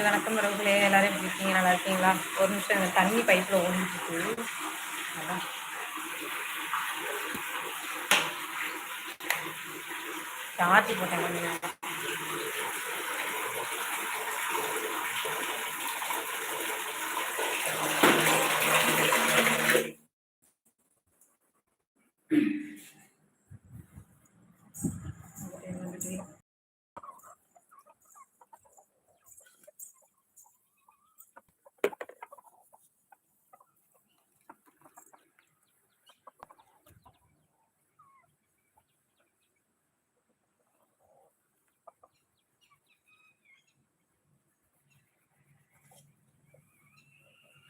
Hi வணக்கம் உறவுகளே எல்லாரும் எப்படி இருக்கீங்க? நல்லா இருக்கீங்களா? ஒரு நிமிஷம் எனக்கு தண்ணி பைப்பில் ஓடிட்டு அதான் சார்ஜ் போட்டேன் கொஞ்சம் நேரம்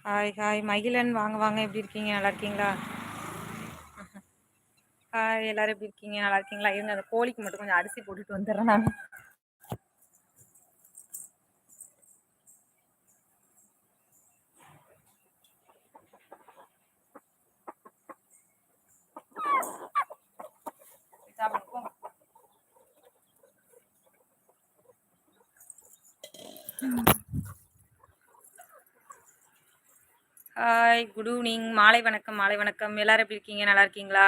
ஹாய் ஹாய் மகிழன் வாங்க வாங்க. எப்படி இருக்கீங்க? நல்லா இருக்கீங்களா? ஹாய் எல்லாரும் எப்படி இருக்கீங்க? நல்லா இருக்கீங்களா? இருங்க அந்த கோழிக்கு மட்டும் கொஞ்சம் அரிசி போட்டுட்டு வந்துடுறேன் நான். Hi good evening. மாலை வணக்கம் மாலை வணக்கம். எல்லாரும் எப்படி இருக்கீங்க? நல்லா இருக்கீங்களா?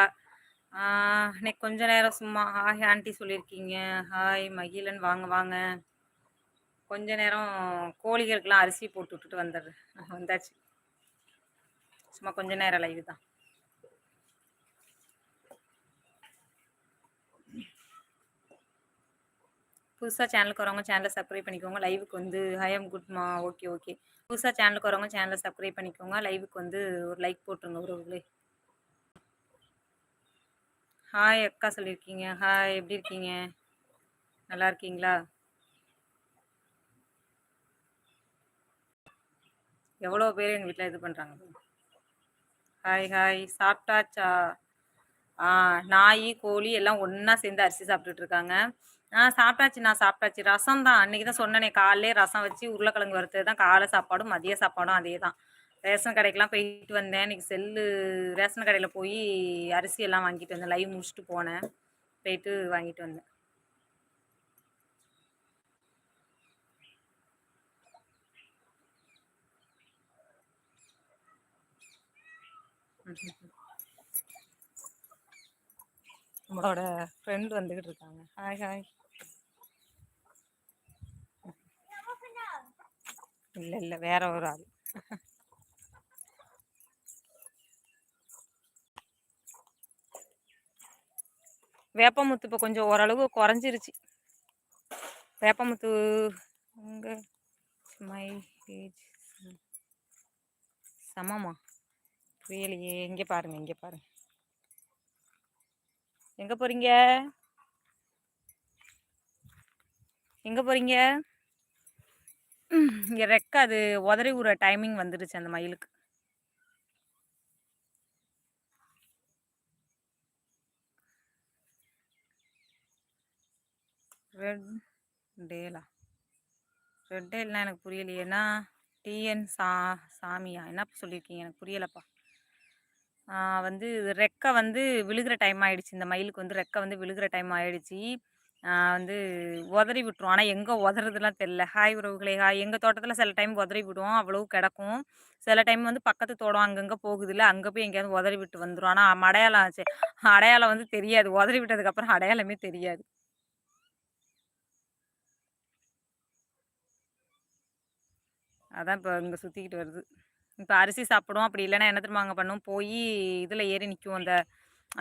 இன்னைக்கு கொஞ்ச நேரம் சும்மா ஹாய் ஆண்டி சொல்லியிருக்கீங்க. ஹாய் மகிழன் வாங்க வாங்க. கொஞ்ச நேரம் கோழிகளுக்கெல்லாம் அரிசி போட்டு விட்டுட்டு வந்துடுறேன் வந்தாச்சு. சும்மா கொஞ்ச நேரம் லைவ் தான். புதுசாக சேனலுக்கு வரவங்க சேனலை சப்ஸ்கிரைப் பண்ணிக்கோங்க. லைவுக்கு வந்து ஹயம் குட்மா ஓகே ஓகே புதுசாக சேனலுக்கு வரவங்க சேனலை சப்ஸ்கிரைப் பண்ணிக்கோங்க. லைவுக்கு வந்து ஒரு லைக் போட்டுருங்க உறவுகளே ஹாய் அக்கா சொல்லியிருக்கீங்க ஹாய் எப்படி இருக்கீங்க? நல்லா இருக்கீங்களா? எவ்வளோ பேர் எங்கள் வீட்டில் இது பண்ணுறாங்க ஹாய் ஹாய் சாப்பிட்டாச்சா? ஆ நாய் கோழி எல்லாம் ஒன்றா சேர்ந்து அரிசி சாப்பிட்டுட்டு இருக்காங்க. ஆ சாப்பிட்டாச்சு நான் சாப்பிட்டாச்சு. ரசம் தான் அன்றைக்கி தான் சொன்னேனே காலையிலே ரசம் வச்சு உருளைக்கிழங்கு வறுத்தது தான். காலை சாப்பாடும் மதிய சாப்பாடும் அதே தான். ரேஷன் கடைக்கெலாம் போயிட்டு வந்தேன். இன்னைக்கு செல்லு ரேஷன் கடையில் போய் அரிசி எல்லாம் வாங்கிட்டு வந்தேன். லைவ் முடிச்சுட்டு போனேன். போயிட்டு வாங்கிட்டு வந்தேன். நம்மளோட ஃப்ரெண்ட் வந்துக்கிட்டு இருக்காங்க. ஹாய் ஹாய் இல்லை இல்லை. வேற ஒரு ஆள். வேப்பமுத்து இப்போ கொஞ்சம் ஓரளவு குறைஞ்சிருச்சு. வேப்பமுத்து உங்க மை ஏஜ் சமமா? புரியலையே. இங்கே பாருங்க இங்கே பாருங்க. எங்கே போகிறீங்க எங்கே போகிறீங்க இங்கே ரெக்க அது உதறி விடுற டைமிங் வந்துடுச்சு அந்த மயிலுக்கு. ரெட் டேலா. ரெட் டேல்னா எனக்கு புரியலையேன்னா டிஎன் சா சாமியா? என்ன சொல்லியிருக்கீங்க? எனக்கு புரியலப்பா. வந்து ரெக்கை வந்து விழுகிற டைம் ஆகிடுச்சு இந்த மயிலுக்கு வந்து ரெக்கை வந்து விழுகிற டைம் ஆகிடுச்சி வந்து உதறி விட்டுரும். ஆனால் எங்கே உதறதுலாம் தெரில ஹாய் உறவுகளே ஹாய். எங்கள் தோட்டத்தில் சில டைம் உதறி விடுவோம். அவ்வளோ கிடக்கும். சில டைம் வந்து பக்கத்து தோட்டம் அங்கங்கே போகுதுல்ல அங்கே போய் எங்கேயாவது உதறி விட்டு வந்துடும் ஆனால் அடையாளம் ஆச்சு. அடையாளம் வந்து தெரியாது. உதறி விட்டதுக்கப்புறம் அடையாளமே தெரியாது. அதான் இப்போ இங்கே சுற்றிக்கிட்டு வருது. இப்போ அரிசி சாப்பிடும் அப்படி இல்லைன்னா என்ன திரும்ப அங்கே பண்ணும் போய் இதில் ஏறி நிற்கும் அந்த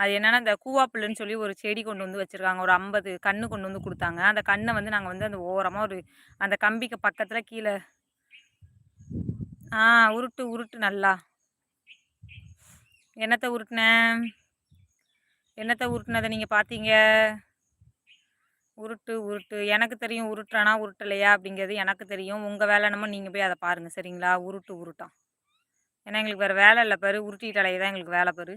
அது என்னென்னா இந்த கூவாப்புல்லுன்னு சொல்லி ஒரு செடி கொண்டு வந்து வச்சுருக்காங்க. ஒரு ஐம்பது கன்று கொண்டு வந்து கொடுத்தாங்க. அந்த கண்ணை வந்து நாங்கள் வந்து அந்த ஓரமாக ஒரு அந்த கம்பிக்கு பக்கத்தில் கீழே ஆ உருட்டு உருட்டு நல்லா. என்னத்தை உருட்டினேன் என்னத்தை உருட்டுனதை நீங்கள் பார்த்தீங்க உருட்டு உருட்டு. எனக்கு தெரியும் உருட்டுறானா உருட்டலையா அப்படிங்கிறது எனக்கு தெரியும். உங்கள் வேலை என்னமோ நீங்கள் போய் அதை பாருங்கள் சரிங்களா? உருட்டு உருட்டான் ஏன்னா எங்களுக்கு வேறு வேலை இல்லை பாரு. உருட்டிட்டு தான் எங்களுக்கு வேலை பாரு.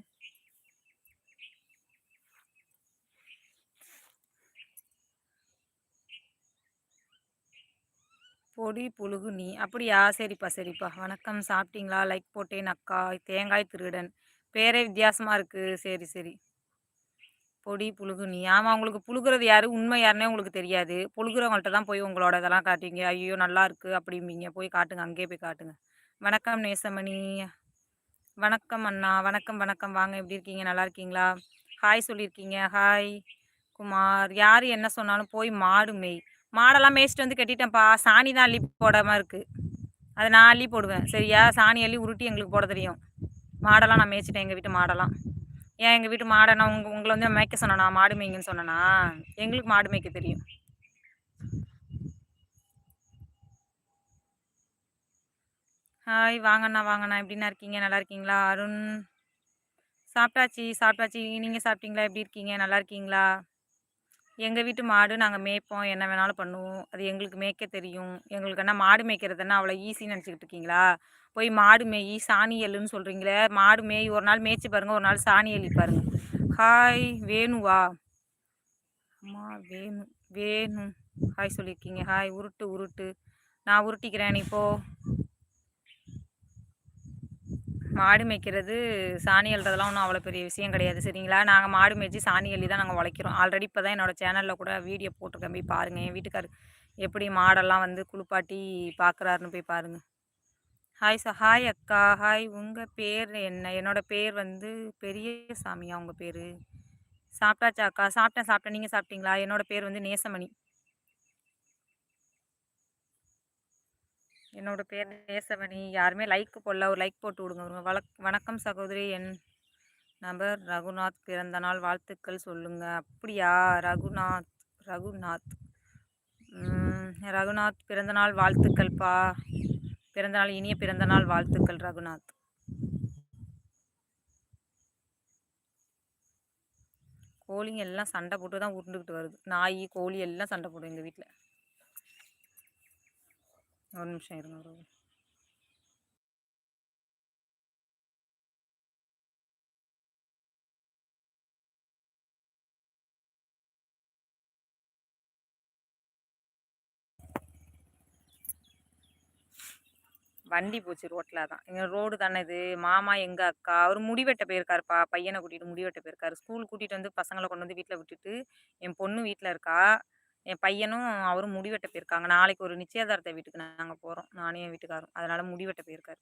பொடி புழுகு நீ அப்படியா? சரிப்பா சரிப்பா. வணக்கம். சாப்பிட்டீங்களா? லைக் போட்டேன் அக்கா. தேங்காய் திருடன். பேரே வித்தியாசமாக இருக்குது சரி சரி. பொடி புழுகு நீ ஆமாம் உங்களுக்கு புழுகிறது யார்? உண்மை யாருன்னே உங்களுக்கு தெரியாது. புழுகிறவங்கள்ட்ட தான் போய் உங்களோட இதெல்லாம் காட்டுவீங்க. ஐயோ நல்லா இருக்குது அப்படிம்பீங்க. போய் காட்டுங்க. அங்கேயே போய் காட்டுங்க. வணக்கம் நேசமணி. வணக்கம் அண்ணா. வணக்கம் வணக்கம். வாங்க. எப்படி இருக்கீங்க? நல்லா இருக்கீங்களா? ஹாய் சொல்லியிருக்கீங்க. ஹாய் குமார். யார் என்ன சொன்னாலும் போய் மாடு மெய். மாடெல்லாம் மேய்ச்சிட்டு வந்து கட்டிட்டேன்ப்பா. சாணி தான் அள்ளி போடாமல் இருக்குது அதை நான் அள்ளி போடுவேன். சரியா? சாணி அள்ளி உருட்டி எங்களுக்கு போட தெரியும். மாடெல்லாம் நான் மேய்ச்சிட்டேன் எங்கள் வீட்டு மாடெல்லாம். ஏன் எங்கள் வீட்டு மாடை நான் உங்கள் உங்களை வந்து மேய்க்க சொன்னேனா? மாடு மேய்ங்கன்னு சொன்னேனா? எங்களுக்கு மாடு மேய்க்க தெரியும். ஹாய் வாங்கண்ணா வாங்கண்ணா. எப்படின்னா இருக்கீங்க? நல்லா இருக்கீங்களா? அருண். சாப்பிட்டாச்சி சாப்பிட்டாச்சி. நீங்கள் சாப்பிட்டீங்களா? எப்படி இருக்கீங்க? நல்லா இருக்கீங்களா? எங்கள் வீட்டு மாடு நாங்கள் மேய்ப்போம். என்ன வேணாலும் பண்ணுவோம். அது எங்களுக்கு மேய்க்க தெரியும். எங்களுக்கு என்ன மாடு மேய்க்கிறதுன்னா அவ்வளோ ஈஸின்னு நினச்சிக்கிட்டு இருக்கீங்களா? போய் மாடு மேய் சாணி எல்லுன்னு சொல்கிறீங்களே மாடு மேய் ஒரு நாள் மேய்ச்சி பாருங்கள் ஒரு நாள் சாணி எள்ளி பாருங்கள் ஹாய் வேணுவா? அம்மா வேணு வேணும் ஹாய் சொல்லியிருக்கீங்க. ஹாய் உருட்டு உருட்டு. நான் உருட்டிக்கிறேன் நீ மாடு மேய்க்கிறது சாணி அள்ளுறதெல்லாம் ஒன்றும் அவ்வளோ பெரிய விஷயம் கிடையாது சரிங்களா? நாங்கள் மாடு மேய்ச்சி சாணி அள்ளி தான் நாங்கள் உழைக்கிறோம் ஆல்ரெடி இப்போ தான் என்னோடய சேனலில் கூட வீடியோ போட்டிருக்கேன். போய் பாருங்கள் என் வீட்டுக்கார் எப்படி மாடெல்லாம் வந்து குளிப்பாட்டி பார்க்குறாருன்னு போய் பாருங்கள் ஹாய் சார் ஹாய் அக்கா. ஹாய் உங்கள் பேர் என்ன? என்னோடய பேர் வந்து பெரிய சாமியா உங்கள் பேர்? சாப்பிட்டாச்சா அக்கா? சாப்பிட்டேன் சாப்பிட்டேன். நீங்கள் சாப்பிட்டீங்களா? என்னோடய பேர் வந்து நேசமணி. என்னோட பேர் நேசவணி யாருமே லைக் போடல. ஒரு லைக் போட்டு விடுங்க. வழக் வணக்கம் சகோதரி. என் நபர் ரகுநாத். பிறந்த நாள் வாழ்த்துக்கள் சொல்லுங்கள் அப்படியா? ரகுநாத் ரகுநாத். ரகுநாத் பிறந்தநாள் வாழ்த்துக்கள்ப்பா. பிறந்தநாள் இனிய பிறந்தநாள் வாழ்த்துக்கள் ரகுநாத். கோழிங்க எல்லாம் சண்டை போட்டு தான் உருண்டுக்கிட்டு வருது. நாய் கோழி எல்லாம் சண்டை போடும் எங்கள் வீட்டில் ஒரு நிமிஷம் இருங்க ஒரு வண்டி போச்சு ரோட்டில் தான் இங்கே ரோடு தானே இது. மாமா எங்கள் அக்கா அவர் முடிவெட்ட போயிருக்காருப்பா. பையனை கூட்டிகிட்டு முடிவெட்ட போயிருக்காரு. ஸ்கூல் கூட்டிகிட்டு வந்து பசங்களை கொண்டு வந்து வீட்டில் விட்டுட்டு என் பொண்ணு வீட்டில் இருக்கா. என் பையனும் அவரும் முடிவெட்ட போயிருக்காங்க. நாளைக்கு ஒரு நிச்சயதார்த்த வீட்டுக்கு நாங்கள் போகிறோம் நானும் என் வீட்டுக்காரும் அதனால் முடிவெட்ட போயிருக்காரு.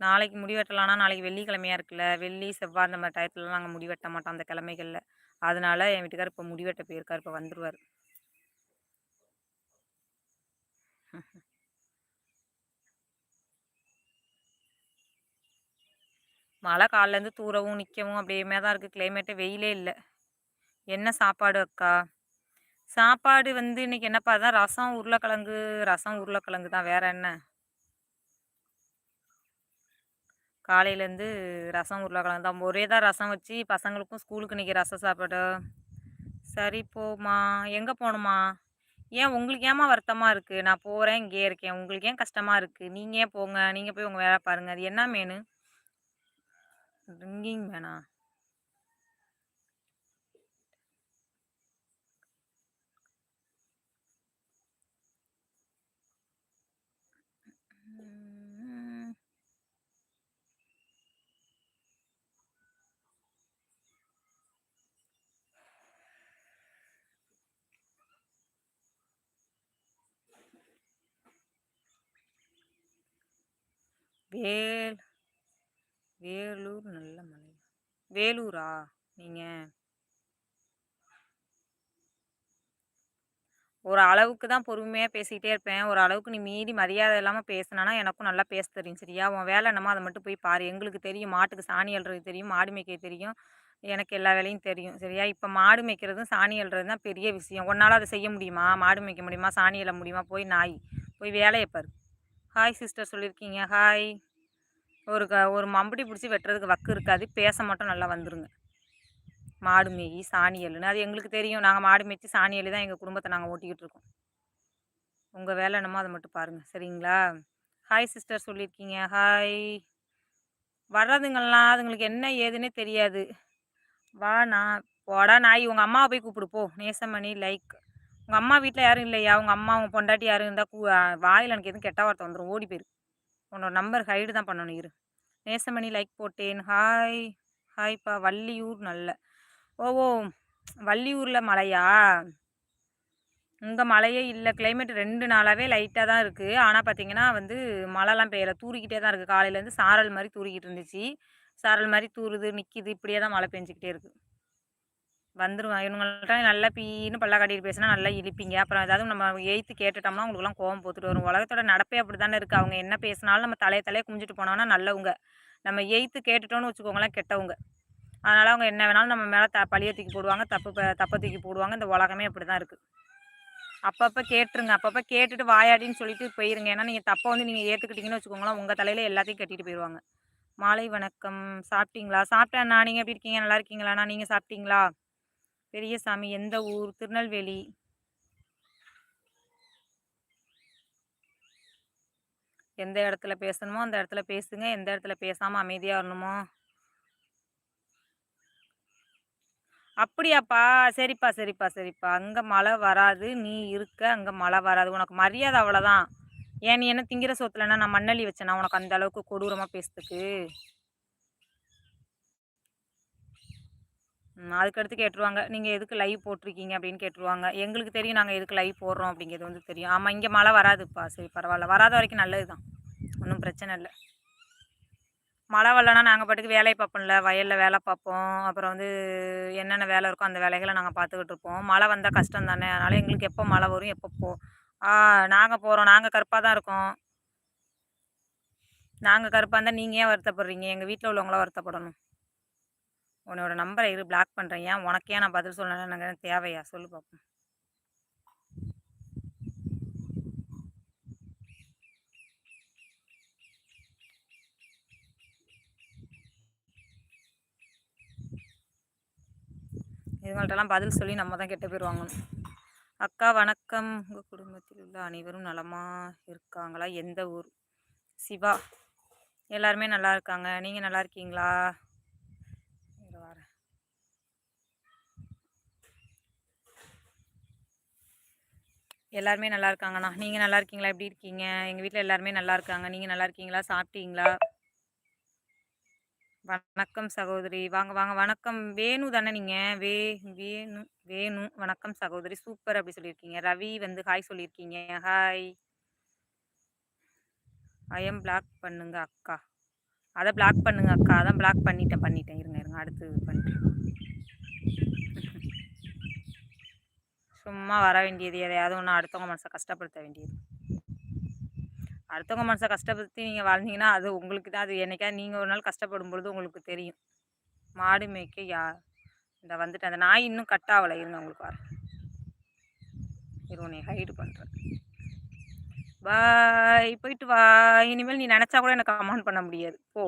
நாளைக்கு முடிவெட்டலாம்னா நாளைக்கு வெள்ளிக்கிழமையாக இருக்குல்ல. வெள்ளி செவ்வாய் அந்த மாதிரி டயத்துலலாம் நாங்கள் முடிவெட்ட மாட்டோம் அந்த கிழமைகளில். அதனால என் வீட்டுக்கார் இப்போ முடிவெட்ட போயிருக்கார். இப்போ வந்துடுவார் மழை காலிலேருந்து தூரவும் நிற்கவும் அப்படியே தான் இருக்குது கிளைமேட்டே வெயிலே இல்லை. என்ன சாப்பாடு அக்கா? சாப்பாடு வந்து இன்னைக்கு என்னப்பா தான் ரசம் உருளைக்கிழங்கு ரசம் உருளைக்கிழங்கு தான். வேற என்ன? காலையிலேருந்து ரசம் உருளைக்கிழங்கு தான். ஒரே தான் ரசம் வச்சு பசங்களுக்கும் ஸ்கூலுக்கு இன்றைக்கி ரசம் சாப்பாடு. சரி போமா எங்கே போகணுமா? ஏன் உங்களுக்கு ஏமா வருத்தமாக இருக்குது நான் போகிறேன் இங்கே இருக்கேன். உங்களுக்கு ஏன் கஷ்டமாக இருக்குது நீங்கள் ஏன் போங்க? நீங்கள் போய் உங்கள் வேலை பாருங்கள் அது என்ன மேனு ட்ரிங்கிங் வேணாம் வேல் வேலூர் நல்ல மலை. வேலூரா நீங்கள் ஒரு அளவுக்கு தான் பொறுமையாக பேசிக்கிட்டே இருப்பேன். ஒரு அளவுக்கு நீ மீறி மரியாதை இல்லாமல் பேசினா எனக்கும் நல்லா பேச தெரியும் சரியா? உன் வேலை என்னமோ அதை மட்டும் போய் பாரு. எங்களுக்கு தெரியும். மாட்டுக்கு சாணி அல்றது தெரியும். மாடு மேய்க்க தெரியும். எனக்கு எல்லா வேலையும் தெரியும் சரியா? இப்போ மாடு மேய்க்கிறதும் சாணி அல்றது தான் பெரிய விஷயம். ஒன்றால் அதை செய்ய முடியுமா? மாடு மேய்க்க முடியுமா? சாணி எழ முடியுமா? போய் நாய் போய் வேலையை பாரு. ஹாய் சிஸ்டர் சொல்லியிருக்கீங்க ஹாய் ஒரு க ஒரு மம்படி பிடிச்சி வெட்டுறதுக்கு வக்கு இருக்காது. பேச மட்டும் நல்லா வந்துருங்க. மாடு மேயி சாணி அது எங்களுக்கு தெரியும். நாங்கள் மாடு மேய்ச்சி சாணி தான் எங்கள் குடும்பத்தை நாங்கள் ஓட்டிக்கிட்டு இருக்கோம். உங்கள் வேலை என்னமோ அதை மட்டும் பாருங்கள் சரிங்களா? ஹாய் சிஸ்டர் சொல்லியிருக்கீங்க ஹாய் வர்றதுங்கெல்லாம் அதுங்களுக்கு என்ன ஏதுன்னே தெரியாது. வா நான் போடா நாய். உங்கள் அம்மாவை போய் கூப்பிடு போ. நேசமணி லைக் உங்கள் அம்மா வீட்டில் யாரும் இல்லையா? உங்கள் அம்மா உங்கள் பொண்டாட்டி யாரும் இருந்தால் கூ வாயில் எனக்கு எதுவும் கெட்ட வார்த்தை வந்துடும் ஓடி போயிரு. உன்னோட நம்பர் ஹைடு தான் பண்ணணும் இரு. நேசமணி லைக் போட்டேன். ஹாய் ஹாய்ப்பா வள்ளியூர் நல்ல. ஓ ஓ வள்ளியூரில் மழையா? இங்கே மழையே இல்லை. கிளைமேட் ரெண்டு நாளாகவே லைட்டாக தான் இருக்குது ஆனால் பார்த்தீங்கன்னா வந்து மழைலாம் பெய்யலை. தூரிக்கிட்டே தான் இருக்குது காலையிலேருந்து சாரல் மாதிரி தூரிக்கிட்டு இருந்துச்சு. சாரல் மாதிரி தூருது நிற்கிது இப்படியே தான் மழை பெஞ்சிக்கிட்டே இருக்குது வந்துடும் இவங்கள்ட்ட நல்லா பீன்னு பல்லா காட்டிட்டு பேசினா நல்லா இழிப்பீங்க. அப்புறம் ஏதாவது நம்ம எய்த்து கேட்டுட்டோம்னா அவங்களுக்குலாம் கோவம் போத்துட்டு வரும். உலகத்தோட நடப்பே அப்படி தானே இருக்குது அவங்க என்ன பேசினாலும் நம்ம தலையை தலையை குமிஞ்சிட்டு போனோம்னா நல்லவங்க. நம்ம எய்த்து கேட்டுட்டோன்னு வச்சுக்கோங்களேன் கெட்டவங்க. அதனால் அவங்க என்ன வேணாலும் நம்ம மேலே த பழிய தூக்கி போடுவாங்க. தப்பு தப்பை தூக்கி போடுவாங்க. இந்த உலகமே அப்படி தான் இருக்குது அப்பப்போ கேட்டுருங்க. அப்பப்போ கேட்டுட்டு வாயாடின்னு சொல்லிட்டு போயிருங்க. ஏன்னா நீங்கள் தப்பை வந்து நீங்கள் ஏற்றுக்கிட்டீங்கன்னு வச்சுக்கோங்களேன். உங்கள் தலையில் எல்லாத்தையும் கட்டிட்டு போயிடுவாங்க மாலை வணக்கம். சாப்பிட்டீங்களா? சாப்பிட்டேண்ணா நீங்கள் எப்படி இருக்கீங்க? நல்லா இருக்கீங்களாண்ணா நீங்கள் சாப்பிட்டீங்களா? பெரியசாமி எந்த ஊர்? திருநெல்வேலி. எந்த இடத்துல பேசணுமோ அந்த இடத்துல பேசுங்க. எந்த இடத்துல பேசாமல் அமைதியாக வரணுமோ. அப்படியாப்பா. சரிப்பா சரிப்பா சரிப்பா. அங்கே மழை வராது. நீ இருக்க அங்கே மழை வராது. உனக்கு மரியாதை அவ்வளோதான் ஏன் நீ என்ன திங்கிற சோத்துலன்னா நான் மண்ணள்ளி வச்சேனா உனக்கு அந்த அளவுக்கு கொடூரமாக பேசுறதுக்கு? அதுக்கடுத்து கேட்டுருவாங்க. நீங்கள் எதுக்கு லைவ் போட்டிருக்கீங்க? அப்படின்னு கேட்டுருவாங்க. எங்களுக்கு தெரியும் நாங்கள் எதுக்கு லைவ் போடுறோம் அப்படிங்கிறது வந்து தெரியும். ஆமாம் இங்கே மழை வராதுப்பா. சரி பரவாயில்ல. வராத வரைக்கும் நல்லது தான் ஒன்றும் பிரச்சனை இல்லை. மழை வரலன்னா நாங்கள் பாட்டுக்கு வேலையை பார்ப்போம்ல. வயலில் வேலை பார்ப்போம். அப்புறம் வந்து என்னென்ன வேலை இருக்கோ அந்த வேலைகளை நாங்கள் பார்த்துக்கிட்டு இருப்போம். மழை வந்தால் கஷ்டம் தானே அதனால் எங்களுக்கு எப்போ மழை வரும் எப்போ போ நாங்கள் போகிறோம் நாங்கள் கருப்பாக தான் இருக்கோம். நாங்கள் கருப்பாக இருந்தால் நீங்கள் ஏன் வருத்தப்படுறீங்க? எங்கள் வீட்டில் உள்ளவங்களாம் வருத்தப்படணும். உன்னோட நம்பரை இரு பிளாக் பண்ணுறேன் ஏன்? உனக்கே நான் பதில் சொல்லணும் தேவையா? சொல்லு பார்ப்போம் இதுங்கள்ட்டெல்லாம் பதில் சொல்லி நம்ம தான் கெட்ட பேர் வாங்கணும் அக்கா வணக்கம். உங்கள் குடும்பத்தில் உள்ள அனைவரும் நலமாக இருக்காங்களா? எந்த ஊர்? சிவா. எல்லாருமே நல்லா இருக்காங்க. நீங்கள் நல்லா இருக்கீங்களா? எல்லாருமே நல்லா இருக்காங்கண்ணா. நீங்கள் நல்லா இருக்கீங்களா? எப்படி இருக்கீங்க? எங்கள் வீட்டில் எல்லாருமே நல்லா இருக்காங்க. நீங்கள் நல்லா இருக்கீங்களா? சாப்பிட்டீங்களா? வணக்கம் சகோதரி. வாங்க வாங்க. வணக்கம். வேணு தானே நீங்கள் வே வேணு வேணு. வணக்கம் சகோதரி. சூப்பர் அப்படி சொல்லியிருக்கீங்க. ரவி வந்து ஹாய் சொல்லியிருக்கீங்க. ஹாய் ஐஎம் பிளாக் பண்ணுங்க அக்கா. அதை பிளாக் பண்ணுங்க அக்கா. அதான் பிளாக் பண்ணிட்டேன். பண்ணிட்டேன். இருங்க இருங்க. அடுத்து பண்ணிட்டேன் சும்மா வர வேண்டியது எதையாவது ஒன்று அடுத்தவங்க மனசை கஷ்டப்படுத்த வேண்டியது. அடுத்தவங்க மனசை கஷ்டப்படுத்தி நீங்கள் வாழ்ந்தீங்கன்னா அது உங்களுக்கு தான் அது என்னைக்கா நீங்கள் ஒரு நாள் கஷ்டப்படும் பொழுது உங்களுக்கு தெரியும். மாடு மேய்க்க யா இந்த வந்துட்டு அந்த நாய் இன்னும் கட் ஆகலை. இருங்க உங்களுக்கு வர இருவனை ஹைடு பண்ணுறேன் பாய் போயிட்டு வா. இனிமேல் நீ நினச்சா கூட எனக்கு கமெண்ட் பண்ண முடியாது. போ.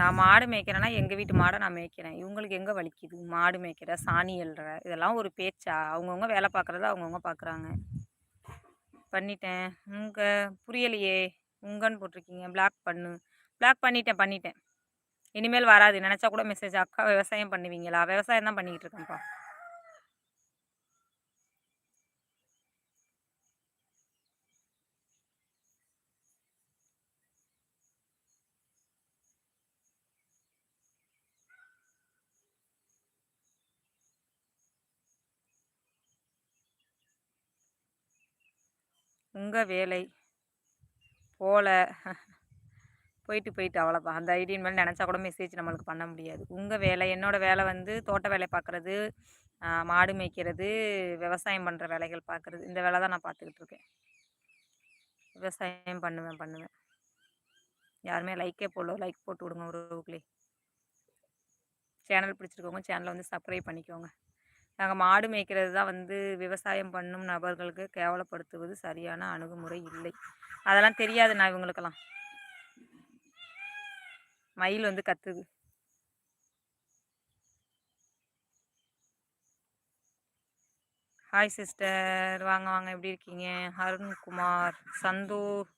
நான் மாடு மேய்க்கிறேன்னா எங்கள் வீட்டு மாடை நான் மேய்க்கிறேன். இவங்களுக்கு எங்கே வலிக்குது? மாடு மேய்க்கிற சாணி எழுற இதெல்லாம் ஒரு பேச்சா? அவங்கவுங்க வேலை பார்க்குறத அவங்கவுங்க பார்க்குறாங்க. பண்ணிட்டேன். உங்கள் புரியலையே. உங்கன்னு போட்டிருக்கீங்க. பிளாக் பண்ணு. பிளாக் பண்ணிட்டேன் பண்ணிட்டேன். இனிமேல் வராது. நினச்சா கூட மெசேஜ் அக்கா விவசாயம் பண்ணுவீங்களா? விவசாயம் தான் பண்ணிக்கிட்டு இருக்கேன்ப்பா. உங்கள் வேலை. போல. போயிட்டு போயிட்டு அவ்வளோதான் அந்த ஐடியின் மேலே நினச்சா கூட மெசேஜ் நம்மளுக்கு பண்ண முடியாது. உங்கள் வேலை என்னோடய வேலை வந்து தோட்ட வேலை பார்க்குறது மாடு மேய்க்கிறது விவசாயம் பண்ணுற வேலைகள் பார்க்குறது இந்த வேலை தான் நான் பார்த்துக்கிட்டு இருக்கேன். விவசாயம் பண்ணுவேன் பண்ணுவேன். யாருமே லைக்கே போடல. லைக் போட்டு விடுங்க உறவுகளே. சேனல் பிடிச்சிருக்கவங்க சேனலை வந்து சப்ஸ்கிரைப் பண்ணிக்கோங்க. நாங்கள் மாடு மேய்க்கிறது தான் வந்து விவசாயம் பண்ணும் நபர்களுக்கு கேவலப்படுத்துவது சரியான அணுகுமுறை இல்லை. அதெல்லாம் தெரியாது நான் இவங்களுக்கெல்லாம். மயில் வந்து கத்துது. ஹாய் சிஸ்டர் வாங்க வாங்க. எப்படி இருக்கீங்க? அருண்குமார். சந்தூர்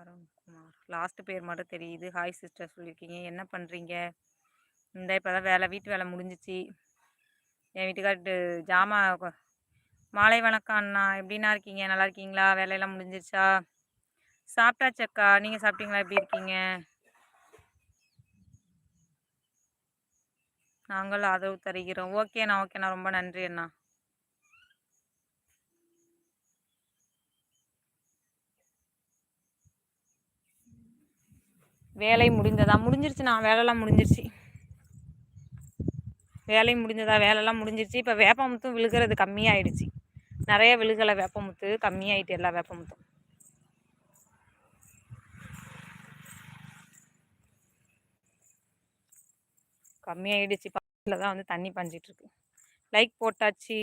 அருண்குமார். லாஸ்ட் பேர் மட்டும் தெரியுது. ஹாய் சிஸ்டர் சொல்லியிருக்கீங்க. என்ன பண்ணுறீங்க இந்த இப்போ தான் வேலை வீட்டு வேலை முடிஞ்சிச்சு. என் வீட்டுக்கார்ட்டு ஜாமா மாலை வணக்கம் அண்ணா. எப்படிண்ணா இருக்கீங்க? நல்லா இருக்கீங்களா? வேலையெல்லாம் முடிஞ்சிருச்சா? சாப்பிட்டாச்சக்கா நீங்கள் சாப்பிட்டீங்களா? எப்படி இருக்கீங்க? நாங்கள் ஆதரவு தருகிறோம். ஓகேண்ணா ஓகேண்ணா ரொம்ப நன்றி அண்ணா. வேலை முடிந்ததா? முடிஞ்சிருச்சுண்ணா. வேலைலாம் முடிஞ்சிருச்சு. வேலையும் முடிஞ்சதா? வேலைலாம் முடிஞ்சிருச்சு. இப்போ வேப்பமுத்தும் விழுகிறது கம்மியாயிடுச்சு. நிறைய விழுகலை வேப்பமுத்து கம்மியாயிட்டு எல்லா வேப்பமுத்தும் கம்மியாயிடுச்சு. பக்கத்தில் தான் வந்து தண்ணி பஞ்சிட்ருக்கு லைக் போட்டாச்சு.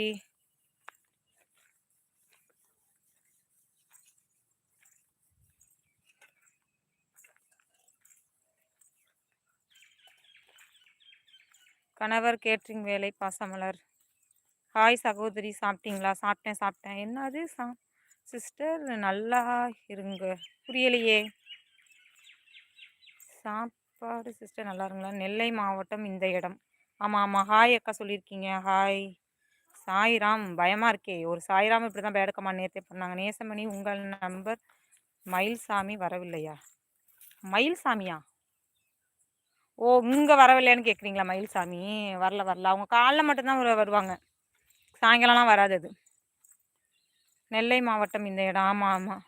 கணவர் கேட்ரிங் வேலை பாசமலர். ஹாய் சகோதரி சாப்பிட்டீங்களா? சாப்பிட்டேன் சாப்பிட்டேன். என்னது சா சிஸ்டர் நல்லா இருங்க. புரியலையே. சாப்பாடு சிஸ்டர் நல்லா இருங்களா நெல்லை மாவட்டம் இந்த இடம். ஆமாம் ஆமாம் ஹாய் அக்கா சொல்லியிருக்கீங்க. ஹாய். சாய்ராம் பயமாக இருக்கே. ஒரு சாய்ராம் இப்படி தான் பேடக்கம்மா நேற்றே பண்ணாங்க. நேசமணி உங்கள் நம்பர் மயில்சாமி வரவில்லையா? மயில்சாமியா? ஓ இங்கே வரவில்லையான்னு கேட்குறீங்களா மயில்சாமி? வரல வரல. அவங்க காலைல மட்டும்தான் வருவாங்க. சாயங்காலம்லாம் வராது அது. நெல்லை மாவட்டம் இந்த இடம். ஆமாம் ஆமாம்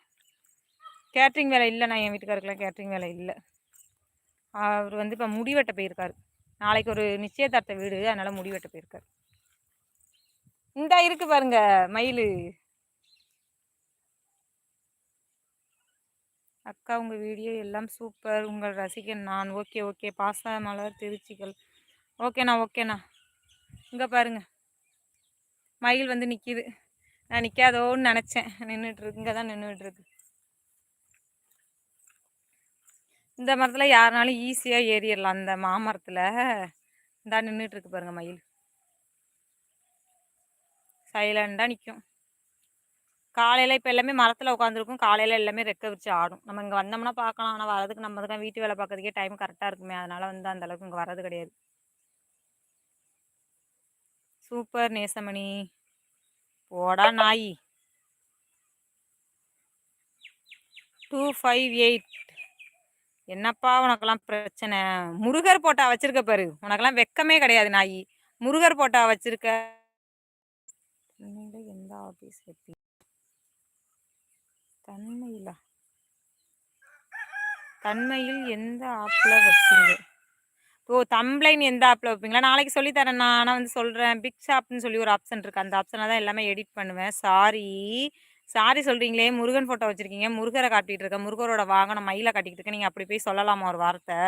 கேட்ரிங் வேலை இல்லை நான் என் வீட்டுக்காருக்கெலாம் கேட்ரிங் வேலை இல்லை. அவர் வந்து இப்போ முடிவெட்ட போயிருக்காரு. நாளைக்கு ஒரு நிச்சயதார்த்த வீடு அதனால் முடிவெட்ட போயிருக்காரு. இந்தா இருக்கு பாருங்க மயில். அக்கா உங்கள் வீடியோ எல்லாம் சூப்பர் உங்கள் ரசிகன் நான். ஓகே ஓகே பாச மலர் திருச்சிகள் ஓகேண்ணா ஓகேண்ணா இங்கே பாருங்க. மயில் வந்து நிற்கிது நான் நிற்காதோன்னு நினச்சேன். நின்றுட்டுருக்கு இங்கே தான் நின்றுட்டுருக்கு இந்த மரத்தில் யாருனாலும் ஈஸியாக ஏறிடலாம். அந்த மாமரத்தில் இந்தா நின்றுட்டுருக்கு பாருங்கள் மயில். சைலண்டாக நிற்கும் காலையில் இப்போ எல்லாமே மரத்தில் உட்காந்துருக்கும் காலையில் எல்லாமே ரெக்க விரிச்சு ஆடும். நம்ம இங்கே வந்தோம்னா பார்க்கலாம் ஆனால் வரதுக்கு நம்ம தான் வீட்டு வேலை பார்க்கறதுக்கே டைம் கரெக்டாக இருக்குமே. அதனால் வந்து அந்த அளவுக்கு இங்கே வர்றது கிடையாது. சூப்பர் நேசமணி. போடா நாய். டூ ஃபைவ் எயிட் என்னப்பா உனக்கெல்லாம் பிரச்சனை? முருகர் போட்டா வச்சிருக்க பாரு. உனக்கெல்லாம் வெக்கமே கிடையாது நாய். முருகர் போட்டா வச்சிருக்க. எந்த ஆஃபீஸ் தன்மையிலா? தன்மையில் எந்த ஆப்பில் வைப்பீங்க? ஓ தம்ப்ளைன் எந்த ஆப்பில் வைப்பீங்களா? நாளைக்கு சொல்லித்தரேன். நான் ஆனால் வந்து சொல்கிறேன் பிக் ஷாப்னு சொல்லி ஒரு ஆப்ஷன் இருக்குது அந்த ஆப்ஷனில் தான் எல்லாமே எடிட் பண்ணுவேன். சாரி சாரி சொல்கிறீங்களே முருகன் ஃபோட்டோ வச்சுருக்கீங்க. முருகரை காட்டிகிட்டு இருக்கேன். முருகரோட வாகனம் மயிலை காட்டிக்கிட்டு இருக்கேன். நீங்கள் அப்படி போய் சொல்லலாமா ஒரு வார்த்தை?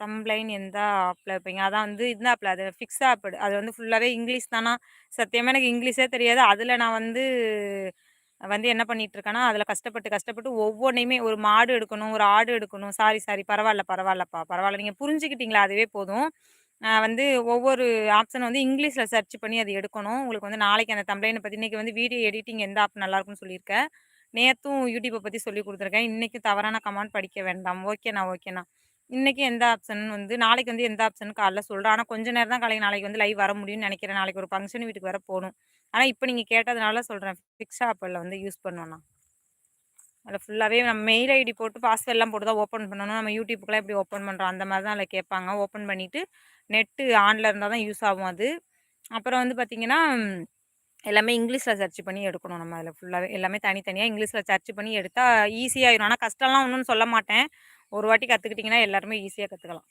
தம்ப்ளைன் எந்த ஆப்பில் வைப்பீங்க? அதான் வந்து இந்த ஆப்பில் அது ஃபிக்ஸ் ஆப் அது வந்து ஃபுல்லாகவே இங்கிலீஷ் தானா? சத்தியமாக எனக்கு இங்கிலீஷே தெரியாது. அதில் நான் வந்து வந்து என்ன பண்ணிட்டு இருக்கானா அதில் கஷ்டப்பட்டு கஷ்டப்பட்டு ஒவ்வொன்றையுமே ஒரு மாடு எடுக்கணும் ஒரு ஆடு எடுக்கணும். சாரி சாரி பரவாயில்ல பரவாயில்லப்பா. பரவாயில்ல. நீங்கள் புரிஞ்சுக்கிட்டீங்களா? அதுவே போதும். வந்து ஒவ்வொரு ஆப்ஷனை வந்து இங்கிலீஷில் சர்ச் பண்ணி அது எடுக்கணும். உங்களுக்கு வந்து நாளைக்கு அந்த தம்ப்ளைனை பற்றி இன்றைக்கி வந்து வீடியோ எடிட்டிங் எந்த ஆப் நல்லாயிருக்கும்னு சொல்லியிருக்கேன் நேற்றும் யூடியூப்பை பற்றி சொல்லி கொடுத்துருக்கேன். இன்றைக்கும் தவறான கமெண்ட் படிக்க வேண்டாம். ஓகேண்ணா ஓகேண்ணா இன்றைக்கி எந்த ஆப்ஷன் வந்து நாளைக்கு வந்து எந்த ஆப்ஷன் காலைல சொல்கிறேன் ஆனால் கொஞ்ச நேரம் தான் காலைக்கு நாளைக்கு வந்து லைவ் வர முடியும்னு நினைக்கிறேன். நாளைக்கு ஒரு ஃபங்க்ஷன் வீட்டுக்கு வர போகணும். ஆனால் இப்போ நீங்கள் கேட்டதுனால சொல்கிறேன் ஃபிக்ஸ் ஆப்பில் வந்து யூஸ் பண்ணோன்னா அதில் ஃபுல்லாகவே நம்ம மெயில் ஐடி போட்டு பாஸ்வேர்ட்லாம் போட்டு தான் ஓப்பன் பண்ணணும். நம்ம யூடியூப்புக்கெலாம் எப்படி ஓப்பன் பண்ணுறோம் அந்த மாதிரி தான் அதில் கேட்பாங்க. ஓப்பன் பண்ணிவிட்டு நெட்டு ஆனில் இருந்தால் தான் யூஸ் ஆகும் அது. அப்புறம் வந்து பார்த்திங்கன்னா எல்லாமே இங்கிலீஷில் சர்ச் பண்ணி எடுக்கணும் நம்ம அதில் ஃபுல்லாகவே எல்லாமே தனித்தனியாக இங்கிலீஷில் சர்ச் பண்ணி எடுத்தால் ஈஸியாகிடும் ஆனால் கஷ்டம்லாம் ஒன்றும் சொல்ல மாட்டேன். ஒரு வாட்டி கற்றுக்கிட்டிங்கன்னா எல்லாருமே ஈஸியாக கற்றுக்கலாம்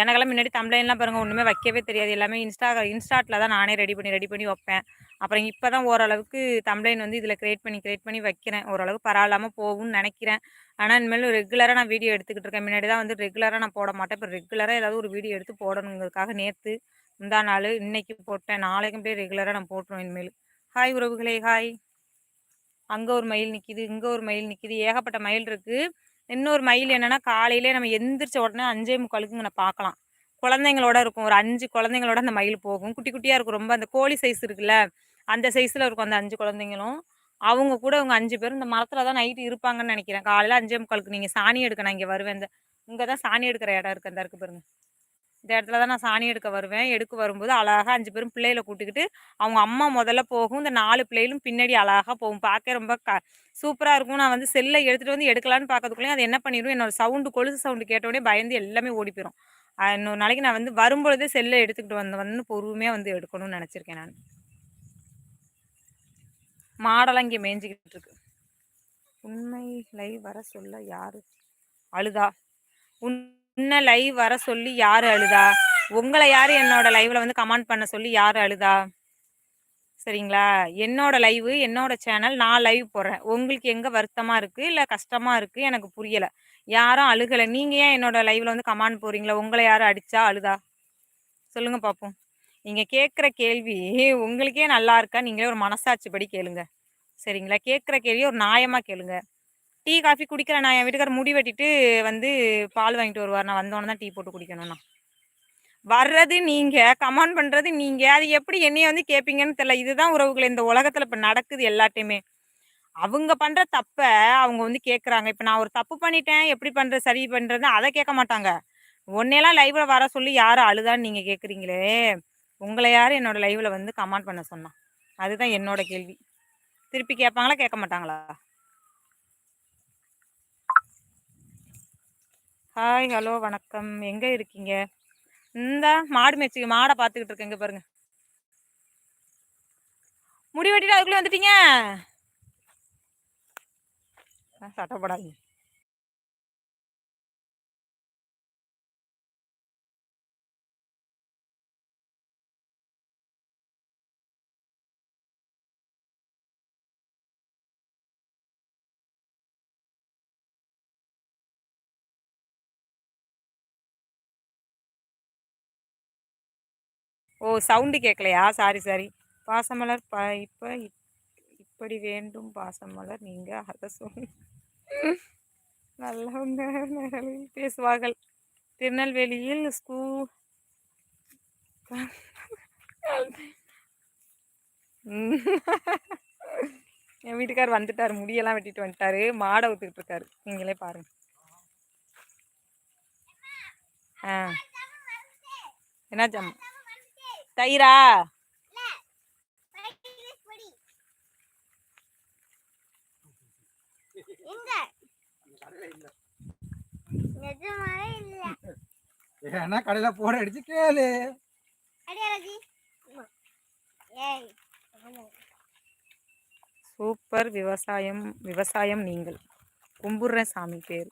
எனக்கெல்லாம் முன்னாடி தம்ப்ளைன்லாம் பாருங்கள் ஒன்றுமே வைக்கவே தெரியாது. எல்லாமே இன்ஸ்டா இன்ஸ்டாட்டில் தான் நானே ரெடி பண்ணி ரெடி பண்ணி வைப்பேன். அப்புறம் இப்போ தான் ஓரளவுக்கு தம்ப்ளைன் வந்து இதில் க்ரியேட் பண்ணி க்ரியேட் பண்ணி வைக்கிறேன். ஓரளவுக்கு பரவாயில்லாமல் போகும்னு நினைக்கிறேன். ஆனால் இனிமேல் ரெகுலராக நான் வீடியோ எடுத்துக்கிட்டு இருக்கேன். முன்னாடி தான் வந்து ரெகுலராக நான் போட மாட்டேன். இப்போ ரெகுலராக ஏதாவது ஒரு வீடியோ எடுத்து போடணுங்கிறதுக்காக நேற்று முந்தா நாள் இன்றைக்கி போட்டேன். நாளைக்கும் போய் ரெகுலராக நான் போட்டுருவேன் இனிமேல். ஹாய் உறவுகளே ஹாய் அங்கே ஒரு மயில் நிற்கிது இங்கே ஒரு மயில் நிற்கிது ஏகப்பட்ட மயில் இருக்குது இன்னொரு மயில் என்னென்னா காலையிலே நம்ம எந்திரிச்ச உடனே அஞ்சே முக்காலுக்கு இங்கே பார்க்கலாம். குழந்தைங்களோட இருக்கும். ஒரு அஞ்சு குழந்தைங்களோட அந்த மயில் போகும். குட்டி குட்டியாக இருக்கும். ரொம்ப அந்த கோழி சைஸ் இருக்குல்ல அந்த சைஸில் இருக்கும் அந்த அஞ்சு குழந்தைங்களும். அவங்க கூட அவங்க அஞ்சு பேரும் இந்த மரத்தில் தான் நைட்டு இருப்பாங்கன்னு நினைக்கிறேன். காலையில் அஞ்சே முக்காலுக்கு நீங்கள் சாணி எடுக்க நான் இங்கே வருவேன். இந்த இங்கே தான் சாணி எடுக்கிற இடம் இருக்குது அந்த இருக்கு பாருங்கள் இந்த இடத்துல தான் நான் சாணி எடுக்க வருவேன். எடுக்க வரும்போது அழகாக அஞ்சு பேரும் பிள்ளைகளை கூட்டிக்கிட்டு அவங்க அம்மா முதல்ல போகும். இந்த நாலு பிள்ளைகளும் பின்னாடி அழகாக போகும். பார்க்க ரொம்ப க சூப்பராக இருக்கும். நான் வந்து செல்லை எடுத்துகிட்டு வந்து எடுக்கலான்னு பார்க்கறதுக்குள்ளேயும் அது என்ன பண்ணிடும்? என்னோட சவுண்டு கொலுசு சவுண்டு கேட்டோடனே பயந்து எல்லாமே ஓடி போயிடும் இன்னொரு நாளைக்கு நான் வந்து வரும்பொழுதே செல்லை எடுத்துக்கிட்டு வந்து வந்து பொறுமையாக வந்து எடுக்கணும்னு நினச்சிருக்கேன் நான். மாடெல்லாம் இங்கே மேய்ஞ்சிக்கிட்டு இருக்கு. உண்மை லைவ் வர சொல்ல யாரு? அழுதா? முன்ன லைவ் வர சொல்லி யாரு அழுதா? உங்களை யாரு என்னோட லைவ்ல வந்து கமெண்ட் பண்ண சொல்லி யாரு அழுதா? சரிங்களா? என்னோட லைவ் என்னோட சேனல் நான் லைவ் போடுறேன். உங்களுக்கு எங்க வருத்தமா இருக்கு? இல்ல கஷ்டமா இருக்கு? எனக்கு புரியல. யாரும் அழுகலை. நீங்க ஏன் என்னோட லைவ்ல வந்து கமெண்ட் போறீங்களா உங்களை யாரும் அடிச்சா அழுதா? சொல்லுங்க பாப்போம். நீங்க கேட்குற கேள்வி உங்களுக்கே நல்லா இருக்கா? நீங்களே ஒரு மனசாட்சிப்படி கேளுங்க. சரிங்களா? கேட்குற கேள்வி ஒரு நியாயமா கேளுங்க. டீ காஃபி குடிக்கிறேன் நான் என் வீட்டுக்கார முடி வெட்டிட்டு வந்து பால் வாங்கிட்டு வருவார். நான் வந்தோடனே தான் டீ போட்டு குடிக்கணும்ண்ணா வர்றது நீங்கள் கமெண்ட் பண்ணுறது நீங்கள் அது எப்படி என்னைய வந்து கேட்பீங்கன்னு தெரியல. இதுதான் உறவுகள். இந்த உலகத்தில் இப்போ நடக்குது எல்லாட்டையுமே அவங்க பண்ணுற தப்பை அவங்க வந்து கேட்குறாங்க இப்போ நான் ஒரு தப்பு பண்ணிட்டேன். எப்படி பண்ணுறது சரி பண்ணுறது அதை கேட்க மாட்டாங்க. உன்னையெல்லாம் லைவில் வர சொல்லி யாரும் அழுதான்னு நீங்கள் கேட்குறீங்களே உங்களை யார் என்னோடய லைவில் வந்து கமெண்ட் பண்ண சொன்னான் அதுதான் என்னோட கேள்வி. திருப்பி கேட்பாங்களா? கேட்க மாட்டாங்களா? ஹாய் ஹலோ வணக்கம். எங்கே இருக்கீங்க? இந்த மாடு மேய்ச்சி மாடை பார்த்துக்கிட்டு இருக்கேன் இங்க பாருங்க. முடி வெட்டிட்டு அதுக்குள்ளே வந்துட்டீங்க? ஆ, சட்டை போடாதீங்க. ஓ சவுண்டு கேட்கலையா சாரி சாரி. பாசமலர் ப இப்போ இப்படி வேண்டும் பாசமலர் நீங்கள் அதை சொல்லு நல்லவங்க நிழலில் பேசுவார்கள். திருநெல்வேலியில் ஸ்கூ என் வீட்டுக்கார் வந்துட்டார். முடியெல்லாம் வெட்டிட்டு வந்துட்டாரு. மாடை ஊத்துக்கிட்டு இருக்காரு. நீங்களே பாருங்க. ஆ. என்ன ஜம்மா தயிரா? ஏன்னா கடையில போட அடிச்சு கேளு. சூப்பர் விவசாயம் விவசாயம் நீங்கள். கும்புர்றேன் சாமி பேர்.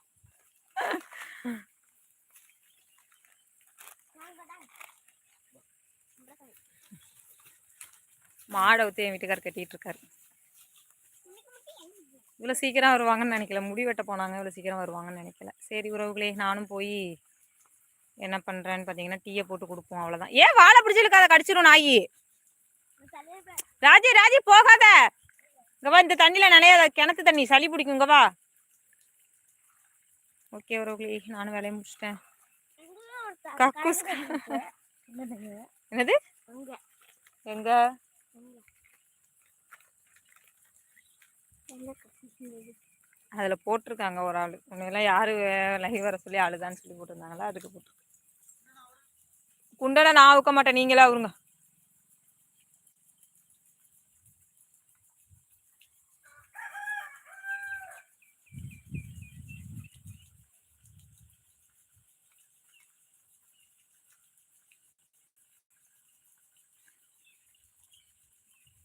மாடை ஊற்றி என் வீட்டுக்கார் கட்டிட்டு இருக்காரு இவ்வளோ சீக்கிரம் வருவாங்கன்னு நினைக்கல. முடி வெட்ட போனாங்க இவ்வளோ சீக்கிரம் வருவாங்கன்னு நினைக்கல. சரி உறவுகளே நானும் போய் என்ன பண்ணுறேன்னு பார்த்தீங்கன்னா டீயை போட்டு கொடுப்போம் அவ்வளோதான் ஏன் வாழை பிடிச்சிருக்காத கடிச்சிரும் நாயி. ராஜி ராஜி போகாத. இங்க வா இந்த தண்ணியில் நினையாத கிணத்து தண்ணி சளி பிடிக்கும் இங்க வா. ஓகே உறவுகளே நானும் வேலையை முடிச்சிட்டேன். கக்கூஸ்? என்னது? எங்க அங்க. எங்க கக்கூஸ் இது? அதில் போட்டிருக்காங்க ஒரு ஆள். உன்னையெல்லாம் யார் லைவ் வர சொல்லி அழுதான்னு சொல்லி போட்டிருந்தாங்களா? அதுக்கு போட்டு. குண்டனை நான் அவுக்க மாட்டேன். நீங்களே அவருங்க.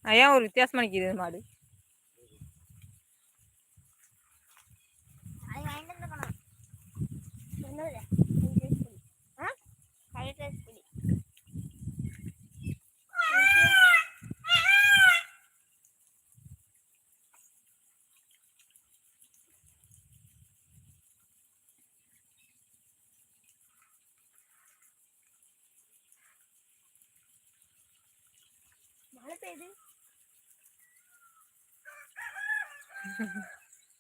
ஏன் ஒரு வித்தியாசமா நிற்கிது மாடு அது வாங்கிட்டு வந்து போனோம். என்னது? fried rice பொடி. ஆ? Fried ரைஸ் பொடி. மழை பெய்யுது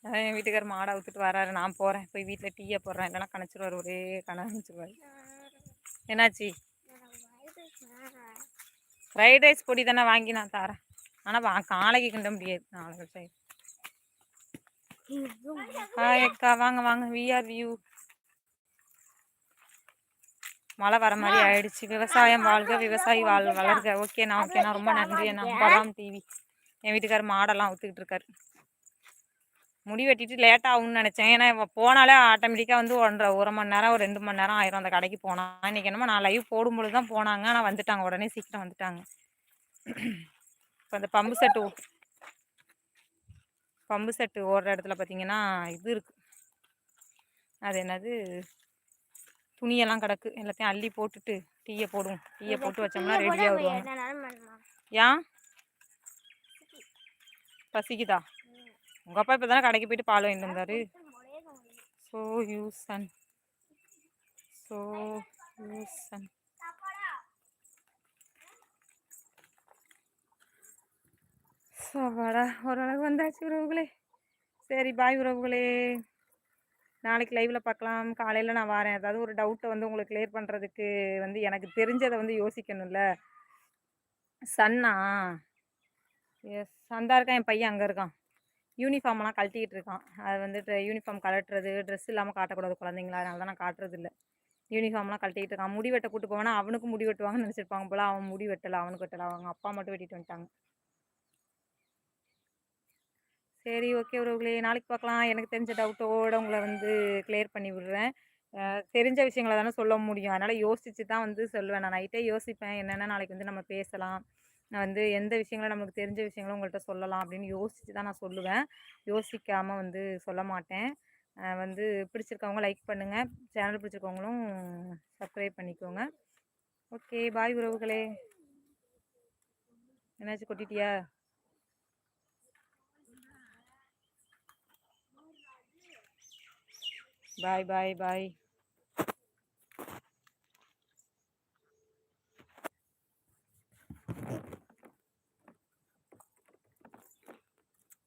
அதான் என் வீட்டுக்கார மாடை விட்டுட்டு வராரு. நான் போகிறேன் போய் வீட்டில் டீயை போடுறேன். இல்லைன்னா கணச்சிருவார். ஒரே கணச்சிருவார் என்னாச்சு? ஃப்ரைட் ரைஸ் பொடி தானே வாங்கி நான் தரேன். ஆனால் வா காலைக்கு கிண்ட முடியாது. நாளைக்கு சைடு ஹாய் அக்கா வாங்க வாங்க. விஆர் வியூ மழை வர மாதிரி ஆயிடுச்சு. விவசாயம் வாழ்க விவசாயி வாழ் வளர்க. ஓகேண்ணா ஓகேண்ணா ரொம்ப நன்றி அண்ணா பதாம் டிவி. என் வீட்டுக்காரர் மாடெல்லாம் ஊற்றுக்கிட்டு இருக்காரு. முடி வெட்டிட்டு லேட் ஆகும்னு நினச்சேன். ஏன்னா இவ போனாலே ஆட்டோமேட்டிக்காக வந்து ஒன்றரை ஒரு மணி நேரம் ஒரு ரெண்டு மணி நேரம் ஆயிரும் அந்த கடைக்கு போனால் இன்றைக்கி என்னமோ நான் லைவ் போடும்பொழுது தான் போனாங்க. ஆனால் வந்துட்டாங்க. உடனே சீக்கிரம் வந்துட்டாங்க. இப்போ அந்த பம்பு செட்டு பம்பு செட்டு ஓடுற இடத்துல பார்த்தீங்கன்னா இது இருக்குது அது என்னது? துணியெல்லாம் கிடக்கு. எல்லாத்தையும் அள்ளி போட்டுட்டு டீயை போடுவோம். டீயை போட்டு வச்சோம்னா ரெடியாக வருவாங்க. ஏன்? பசிக்குதா? உங்கள் அப்பா இப்போ தானே கடைக்கு போயிட்டு பால் வாங்கிட்டு வந்தாரு? So use and so use and Sawada ஓரளவு வந்தாச்சு உறவுகளே. சரி பாய் உறவுகளே. நாளைக்கு லைவில் பார்க்கலாம். காலையில் நான் வரேன். ஏதாவது ஒரு டவுட்டை வந்து உங்களுக்கு கிளியர் பண்ணுறதுக்கு வந்து எனக்கு தெரிஞ்சதை வந்து யோசிக்கணும்ல. சன்னா? எஸ் சந்தா இருக்கான் என் பையன் அங்கே இருக்கான். யூனிஃபார்ம்லாம் கழட்டிக்கிட்டு இருக்கான். அது வந்துட்டு யூனிஃபார்ம் கழட்டுறது ட்ரெஸ் இல்லாமல் காட்டக்கூடாது குழந்தைங்களா? அதனால தான் நான் காட்டுறது இல்லை. யூனிஃபார்ம்லாம் கழட்டிக்கிட்டு இருக்கான். முடி வெட்ட கூட்டு போவேன்னா அவனுக்கு முடி வெட்டுவாங்கன்னு நினச்சிருப்பாங்க போல். அவன் முடி வெட்டலை அவனுக்கு வெட்டலை. அவங்க அப்பா மட்டும் வெட்டிட்டு வந்துட்டாங்க. சரி ஓகே உறவுகளே. நாளைக்கு பார்க்கலாம். எனக்கு தெரிஞ்ச டவுட்டோடு உங்களை வந்து கிளியர் பண்ணி விடுறேன். தெரிஞ்ச விஷயங்களை தானே சொல்ல முடியும். அதனால் யோசித்து தான் வந்து சொல்லுவேன். நான் நைட்டே யோசிப்பேன். என்னென்ன நாளைக்கு வந்து நம்ம பேசலாம். நான் வந்து எந்த விஷயங்களும் நமக்கு தெரிஞ்ச விஷயங்களும் உங்கள்கிட்ட சொல்லலாம் அப்படின்னு யோசித்து தான் நான் சொல்லுவேன். யோசிக்காமல் வந்து சொல்ல மாட்டேன். வந்து பிடிச்சிருக்கவங்க லைக் பண்ணுங்கள் சேனல் பிடிச்சிருக்கவங்களும் சப்ஸ்கிரைப் பண்ணிக்கோங்க. ஓகே பாய் உறவுகளே. என்னாச்சு கொட்டிட்டியா? Bye bye bye.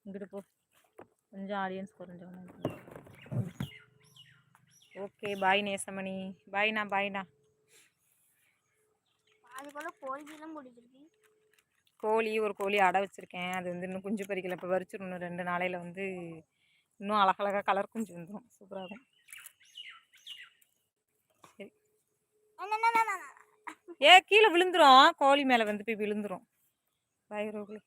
இங்கிட்டு போ. கொஞ்சம் ஆடியன்ஸ் குறைஞ்சவங்க ஓகே பாய் நேசமணி. பாய்ண்ணா பாய்ண்ணா கோழிலாம் கோழி ஒரு கோழி அடை வச்சுருக்கேன். அது வந்து இன்னும் குஞ்சு பறிக்கல. இப்போ பறிச்சிடணும். ரெண்டு நாளையில் வந்து இன்னும் அழகழகாக கலர் குஞ்சு வந்துடும் சூப்பராக இருக்கும். சரி. ஏ கீழே விழுந்துரும். கோழி மேலே வந்து போய் விழுந்துரும். பாய் ரோகுலி